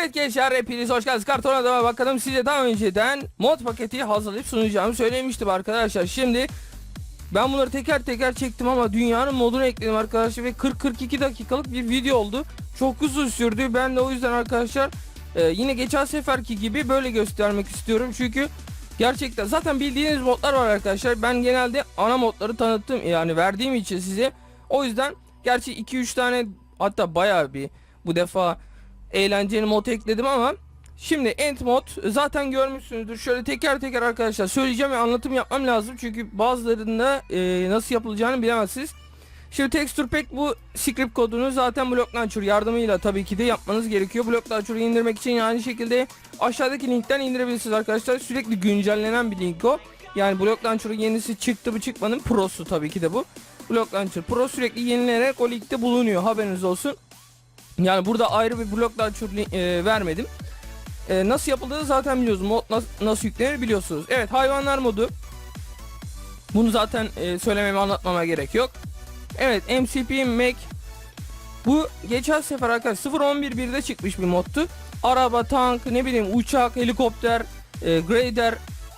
Evet gençler hepiniz hoş geldiniz. Kartona da bakalım size daha önceden mod paketi hazırlayıp sunacağımı söylemiştim arkadaşlar. Şimdi ben bunları teker teker çektim ama dünyanın modunu ekledim arkadaşlar ve 40-42 dakikalık bir video oldu. Çok uzun sürdü. Ben de o yüzden arkadaşlar e, yine geçen seferki gibi böyle göstermek istiyorum. Çünkü gerçekten zaten bildiğiniz modlar var arkadaşlar. Ben genelde ana modları tanıttım yani verdiğim için size. O yüzden gerçi 2-3 tane hatta bayağı bir bu defa eğlenceli mod ekledim ama şimdi end mod zaten görmüşsünüzdür. Şöyle teker teker arkadaşlar söyleyeceğim ve anlatım yapmam lazım. Çünkü bazılarında e, nasıl yapılacağını bilemezsiniz. Şimdi texture pack bu script kodunu zaten block launcher yardımıyla tabii ki de yapmanız gerekiyor. Block launcher'ı indirmek için aynı şekilde aşağıdaki linkten indirebilirsiniz arkadaşlar. Sürekli güncellenen bir link o. Yani block launcher'ın yenisi çıktı mı çıkmadı mı prosu tabii ki de bu. Block launcher pro sürekli yenilenerek o linkte bulunuyor haberiniz olsun. Yani burada ayrı bir blok launcher e, vermedim. E, nasıl yapıldığını zaten biliyorsunuz. Mod nas- nasıl yüklenir biliyorsunuz. Evet hayvanlar modu. Bunu zaten e, söylememe anlatmama gerek yok. Evet MCP Mac. Bu geçen sefer arkadaşlar 0.11.1'de çıkmış bir moddu. Araba, tank, ne bileyim uçak, helikopter, e, grader,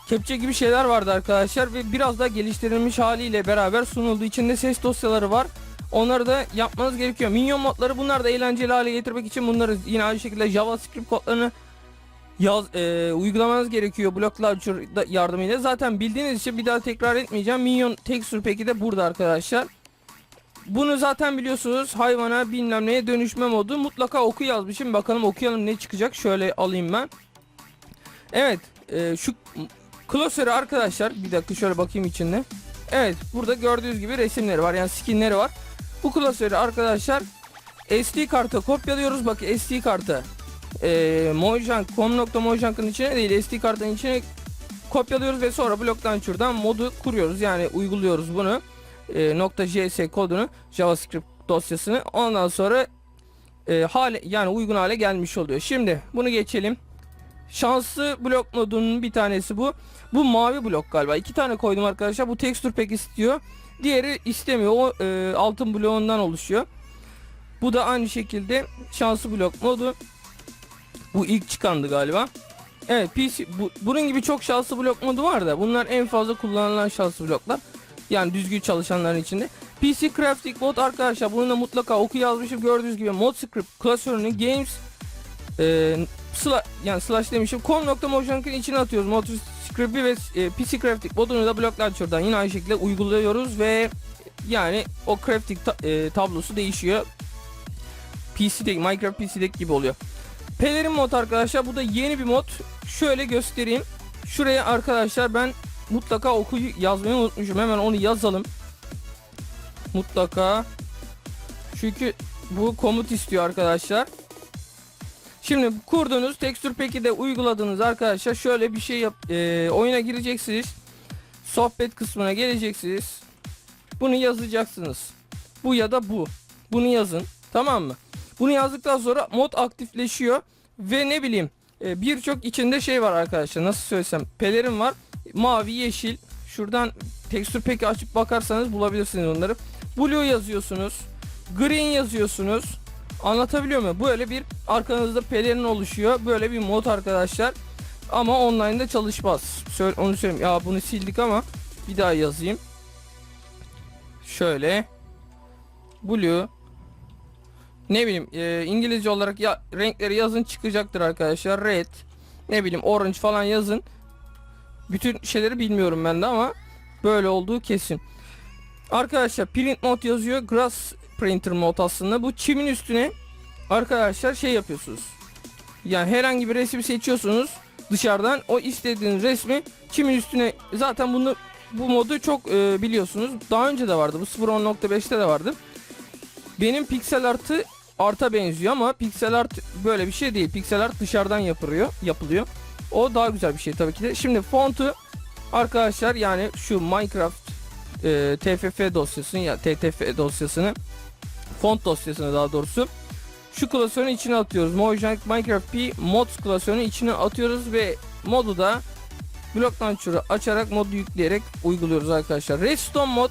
kepçe gibi şeyler vardı arkadaşlar ve biraz daha geliştirilmiş haliyle beraber sunuldu. İçinde ses dosyaları var. Onları da yapmanız gerekiyor. Minyon modları bunlar da eğlenceli hale getirmek için bunları yine aynı şekilde JavaScript kodlarını yaz e, uygulamanız gerekiyor Block Launcher yardımıyla. Zaten bildiğiniz için bir daha tekrar etmeyeceğim. Minyon texture peki de burada arkadaşlar. Bunu zaten biliyorsunuz hayvana bilmem neye dönüşme modu mutlaka oku yazmışım. Bakalım okuyalım ne çıkacak. Şöyle alayım ben. Evet e, şu klasörü arkadaşlar bir dakika şöyle bakayım içinde. Evet burada gördüğünüz gibi resimleri var yani skinleri var. Bu klasörü arkadaşlar SD karta kopyalıyoruz. Bak SD kartı e, Mojang, com.mojank'ın içine değil SD kartın içine kopyalıyoruz ve sonra Block Launcher'dan modu kuruyoruz. Yani uyguluyoruz bunu. E, .js kodunu JavaScript dosyasını. Ondan sonra e, hale yani uygun hale gelmiş oluyor. Şimdi bunu geçelim. Şanslı blok modunun bir tanesi bu. Bu mavi blok galiba. İki tane koydum arkadaşlar. Bu texture pack istiyor. Diğeri istemiyor. O e, altın bloğundan oluşuyor. Bu da aynı şekilde şanslı blok modu. Bu ilk çıkandı galiba. Evet PC bu, bunun gibi çok şanslı blok modu var da bunlar en fazla kullanılan şanslı bloklar. Yani düzgün çalışanların içinde. PC Crafting mod arkadaşlar bunu da mutlaka oku yazmışım gördüğünüz gibi mod script klasörünü games e, sla, yani slash demişim com.motion'un içine atıyoruz mod script'i ve e, PC Crafting modunu da block launcher'dan yine aynı şekilde uyguluyoruz ve yani o crafting ta- e, tablosu değişiyor. PC'deki Minecraft PC'deki gibi oluyor. Pelerin mod arkadaşlar bu da yeni bir mod. Şöyle göstereyim. Şuraya arkadaşlar ben mutlaka okuyu yazmayı unutmuşum. Hemen onu yazalım. Mutlaka. Çünkü bu komut istiyor arkadaşlar. Şimdi kurduğunuz texture pack'i de uyguladığınız arkadaşlar şöyle bir şey yap e, oyuna gireceksiniz. Sohbet kısmına geleceksiniz. Bunu yazacaksınız. Bu ya da bu. Bunu yazın. Tamam mı? Bunu yazdıktan sonra mod aktifleşiyor ve ne bileyim e, birçok içinde şey var arkadaşlar. Nasıl söylesem pelerin var. Mavi, yeşil. Şuradan texture pack'i açıp bakarsanız bulabilirsiniz onları. Blue yazıyorsunuz. Green yazıyorsunuz. Anlatabiliyor muyum? Böyle bir arkanızda pelerin oluşuyor. Böyle bir mod arkadaşlar. Ama online'da çalışmaz. Söyle, onu söyleyeyim. Ya bunu sildik ama bir daha yazayım. Şöyle. Blue. Ne bileyim e, İngilizce olarak ya renkleri yazın çıkacaktır arkadaşlar. Red. Ne bileyim orange falan yazın. Bütün şeyleri bilmiyorum ben de ama böyle olduğu kesin. Arkadaşlar print mod yazıyor. Grass printer mod aslında. Bu çimin üstüne arkadaşlar şey yapıyorsunuz. Yani herhangi bir resim seçiyorsunuz dışarıdan o istediğiniz resmi çimin üstüne zaten bunu bu modu çok e, biliyorsunuz. Daha önce de vardı. Bu 0.10.5'te de vardı. Benim pixel artı arta benziyor ama pixel art böyle bir şey değil. Pixel art dışarıdan yapılıyor, yapılıyor. O daha güzel bir şey tabii ki de. Şimdi fontu arkadaşlar yani şu Minecraft e, TFF dosyasını ya TTF dosyasını font dosyasını daha doğrusu şu klasörün içine atıyoruz. Mojang Minecraft P mods klasörünün içine atıyoruz ve modu da Block Launcher'ı açarak modu yükleyerek uyguluyoruz arkadaşlar. Redstone mod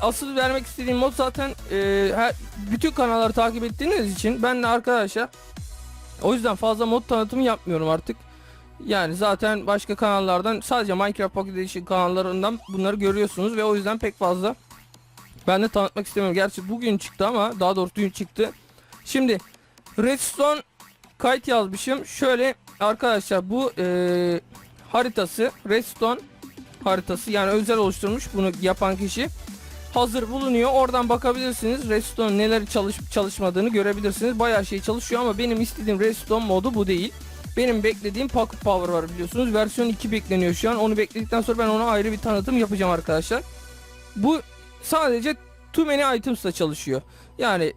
asıl vermek istediğim mod zaten e, her, bütün kanalları takip ettiğiniz için ben de arkadaşlar O yüzden fazla mod tanıtımı yapmıyorum artık. Yani zaten başka kanallardan sadece Minecraft Pocket Edition kanallarından bunları görüyorsunuz ve o yüzden pek fazla ben de tanıtmak istemiyorum. Gerçi bugün çıktı ama daha doğrusu dün çıktı. Şimdi Redstone kayıt yazmışım. Şöyle arkadaşlar bu eee, haritası Redstone haritası yani özel oluşturmuş bunu yapan kişi hazır bulunuyor. Oradan bakabilirsiniz. Redstone neler çalışıp çalışmadığını görebilirsiniz. Bayağı şey çalışıyor ama benim istediğim Redstone modu bu değil. Benim beklediğim Pocket Power var biliyorsunuz. Versiyon 2 bekleniyor şu an. Onu bekledikten sonra ben ona ayrı bir tanıtım yapacağım arkadaşlar. Bu sadece Too Many Items'la çalışıyor. Yani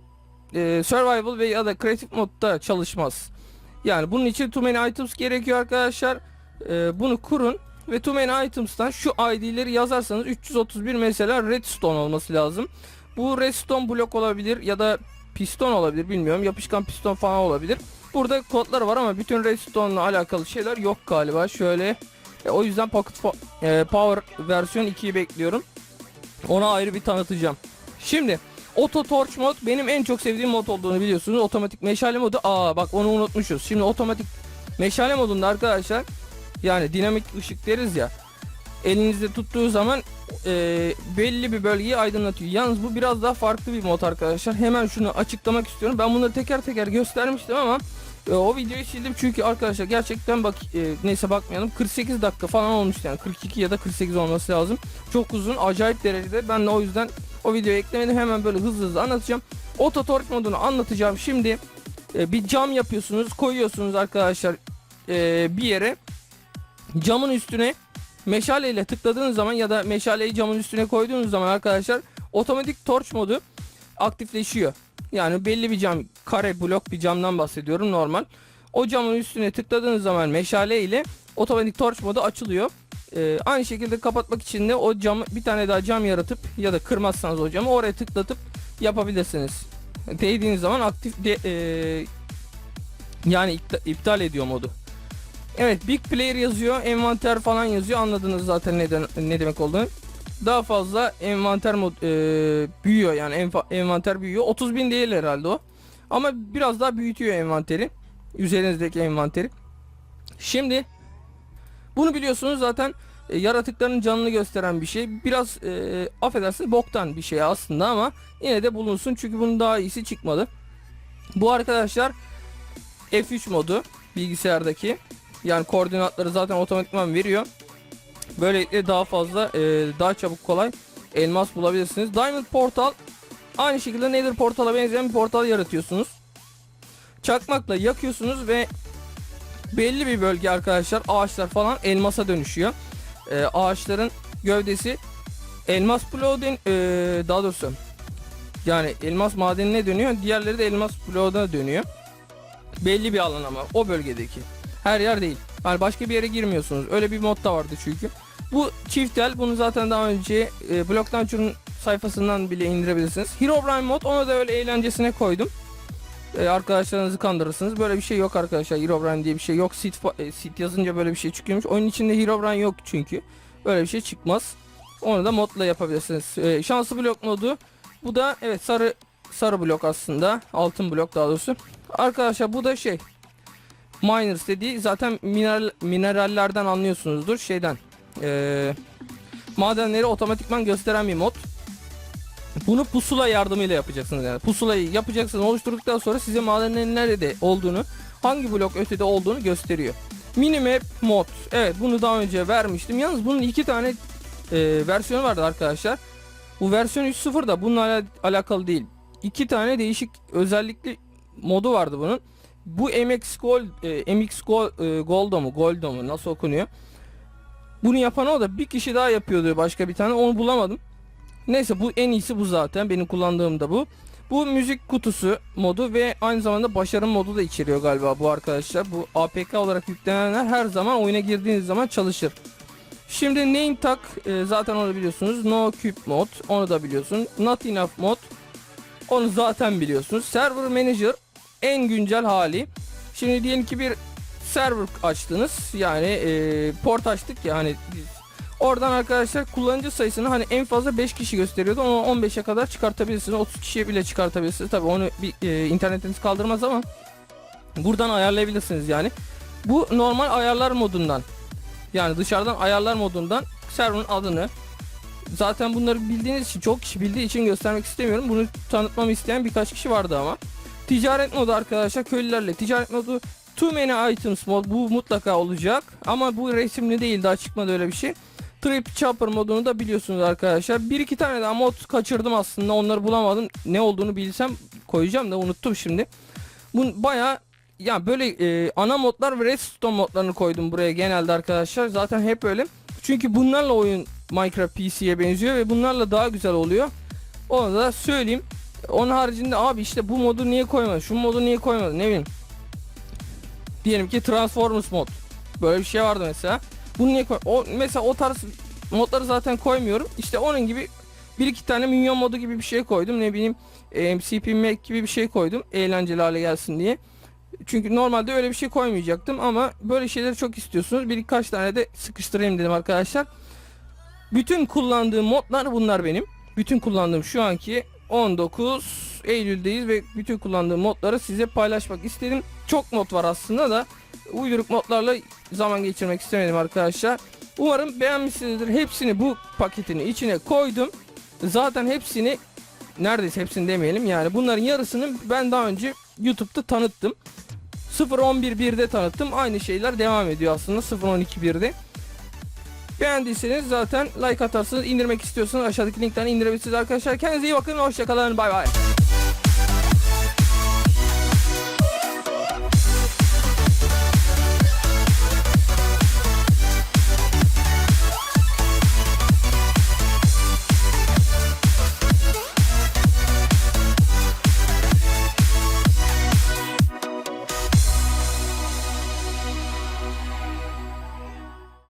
e, Survival ve ya da Creative modda çalışmaz. Yani bunun için Too Many Items gerekiyor arkadaşlar. E, bunu kurun ve Too Many Items'tan şu ID'leri yazarsanız 331 mesela Redstone olması lazım. Bu Redstone blok olabilir ya da piston olabilir bilmiyorum. Yapışkan piston falan olabilir. Burada kodlar var ama bütün Redstone'la alakalı şeyler yok galiba. Şöyle e, o yüzden Pocket e, Power versiyon 2'yi bekliyorum. Ona ayrı bir tanıtacağım. Şimdi Auto Torch mod benim en çok sevdiğim mod olduğunu biliyorsunuz. Otomatik meşale modu. Aa bak onu unutmuşuz. Şimdi otomatik meşale modunda arkadaşlar yani dinamik ışık deriz ya. Elinizde tuttuğu zaman e, belli bir bölgeyi aydınlatıyor. Yalnız bu biraz daha farklı bir mod arkadaşlar. Hemen şunu açıklamak istiyorum. Ben bunları teker teker göstermiştim ama e, o videoyu sildim çünkü arkadaşlar gerçekten bak e, neyse bakmayalım 48 dakika falan olmuş yani 42 ya da 48 olması lazım. Çok uzun acayip derecede ben de o yüzden o videoyu eklemedim hemen böyle hızlı hızlı anlatacağım. Auto torch modunu anlatacağım şimdi. E, bir cam yapıyorsunuz koyuyorsunuz arkadaşlar e, bir yere camın üstüne meşaleyle tıkladığınız zaman ya da meşaleyi camın üstüne koyduğunuz zaman arkadaşlar otomatik torch modu aktifleşiyor. Yani belli bir cam kare blok bir camdan bahsediyorum normal. O camın üstüne tıkladığınız zaman meşale ile otomatik torch modu açılıyor. Ee, aynı şekilde kapatmak için de o camı bir tane daha cam yaratıp ya da kırmazsanız o camı oraya tıklatıp yapabilirsiniz. Değdiğiniz zaman aktif de, ee, yani ipta- iptal ediyor modu. Evet big player yazıyor envanter falan yazıyor anladınız zaten neden ne demek olduğunu. Daha fazla envanter mod e, büyüyor yani enfa- envanter büyüyor. 30 bin değil herhalde o. Ama biraz daha büyütüyor envanteri. Üzerinizdeki envanteri. Şimdi bunu biliyorsunuz zaten e, yaratıkların canını gösteren bir şey. Biraz e, affedersiniz boktan bir şey aslında ama yine de bulunsun çünkü bunun daha iyisi çıkmadı. Bu arkadaşlar F3 modu bilgisayardaki. Yani koordinatları zaten otomatikman veriyor. Böylelikle daha fazla e, daha çabuk kolay elmas bulabilirsiniz. Diamond Portal aynı şekilde Nether Portal'a benzeyen bir portal yaratıyorsunuz. Çakmakla yakıyorsunuz ve belli bir bölge arkadaşlar ağaçlar falan elmasa dönüşüyor. E, ağaçların gövdesi elmas bloğu den- e, daha doğrusu yani elmas madenine dönüyor. Diğerleri de elmas bloğuna dönüyor. Belli bir alan ama o bölgedeki. Her yer değil. Yani başka bir yere girmiyorsunuz. Öyle bir mod da vardı çünkü. Bu çift el bunu zaten daha önce e, Block Launcher'ın sayfasından bile indirebilirsiniz. Herobrine mod onu da öyle eğlencesine koydum. E, arkadaşlarınızı kandırırsınız. Böyle bir şey yok arkadaşlar. Herobrine diye bir şey yok. Sit, e, sit yazınca böyle bir şey çıkıyormuş. Oyun içinde Herobrine yok çünkü. Böyle bir şey çıkmaz. Onu da modla yapabilirsiniz. E, şanslı blok modu. Bu da evet sarı sarı blok aslında. Altın blok daha doğrusu. Arkadaşlar bu da şey miners dediği zaten mineral, minerallerden anlıyorsunuzdur. Şeyden eee, madenleri otomatikman gösteren bir mod. Bunu pusula yardımıyla yapacaksınız yani. Pusulayı yapacaksınız oluşturduktan sonra size madenlerin nerede olduğunu hangi blok ötede olduğunu gösteriyor. Minimap mod. Evet bunu daha önce vermiştim. Yalnız bunun iki tane eee, versiyonu vardı arkadaşlar. Bu versiyon 3.0 da bununla ala- alakalı değil. İki tane değişik özellikli modu vardı bunun bu MX Gold, e, MX Gold, e, Goldo mu, Goldo mu nasıl okunuyor? Bunu yapan o da bir kişi daha yapıyordu başka bir tane onu bulamadım. Neyse bu en iyisi bu zaten benim kullandığım da bu. Bu müzik kutusu modu ve aynı zamanda başarım modu da içeriyor galiba bu arkadaşlar. Bu APK olarak yüklenenler her zaman oyuna girdiğiniz zaman çalışır. Şimdi name tag e, zaten onu biliyorsunuz. No cube mod onu da biliyorsun. Not enough mod onu zaten biliyorsunuz. Server manager en güncel hali. Şimdi diyelim ki bir server açtınız. Yani e, port açtık ya hani. Oradan arkadaşlar kullanıcı sayısını hani en fazla 5 kişi gösteriyordu. Onu 15'e kadar çıkartabilirsiniz. 30 kişiye bile çıkartabilirsiniz. Tabi onu bir e, internetiniz kaldırmaz ama Buradan ayarlayabilirsiniz yani. Bu normal ayarlar modundan. Yani dışarıdan ayarlar modundan server'ın adını Zaten bunları bildiğiniz için çok kişi bildiği için göstermek istemiyorum. Bunu tanıtmamı isteyen birkaç kişi vardı ama. Ticaret modu arkadaşlar köylülerle ticaret modu too many items mod bu mutlaka olacak. Ama bu resimli değil daha çıkmadı öyle bir şey. Trip Chopper modunu da biliyorsunuz arkadaşlar. Bir iki tane daha mod kaçırdım aslında onları bulamadım. Ne olduğunu bilsem koyacağım da unuttum şimdi. Bu baya ya böyle e, ana modlar ve redstone modlarını koydum buraya genelde arkadaşlar. Zaten hep öyle. Çünkü bunlarla oyun Minecraft PC'ye benziyor ve bunlarla daha güzel oluyor. Onu da söyleyeyim. Onun haricinde abi işte bu modu niye koymadın? Şu modu niye koymadın? Ne bileyim. Diyelim ki Transformers mod. Böyle bir şey vardı mesela. Bunu niye koy? O mesela o tarz modları zaten koymuyorum. İşte onun gibi bir iki tane minyon modu gibi bir şey koydum. Ne bileyim e, MCP Mac gibi bir şey koydum. Eğlenceli hale gelsin diye. Çünkü normalde öyle bir şey koymayacaktım ama böyle şeyleri çok istiyorsunuz. Birkaç tane de sıkıştırayım dedim arkadaşlar. Bütün kullandığım modlar bunlar benim. Bütün kullandığım şu anki 19 Eylül'deyiz ve bütün kullandığım modları size paylaşmak istedim. Çok mod var aslında da uyduruk modlarla zaman geçirmek istemedim arkadaşlar. Umarım beğenmişsinizdir. Hepsini bu paketin içine koydum. Zaten hepsini neredeyse hepsini demeyelim yani bunların yarısını ben daha önce YouTube'da tanıttım. 0.11.1'de tanıttım. Aynı şeyler devam ediyor aslında 0.12.1'de. Beğendiyseniz zaten like atarsınız. indirmek istiyorsanız aşağıdaki linkten indirebilirsiniz arkadaşlar. Kendinize iyi bakın. Hoşçakalın. Bay bay.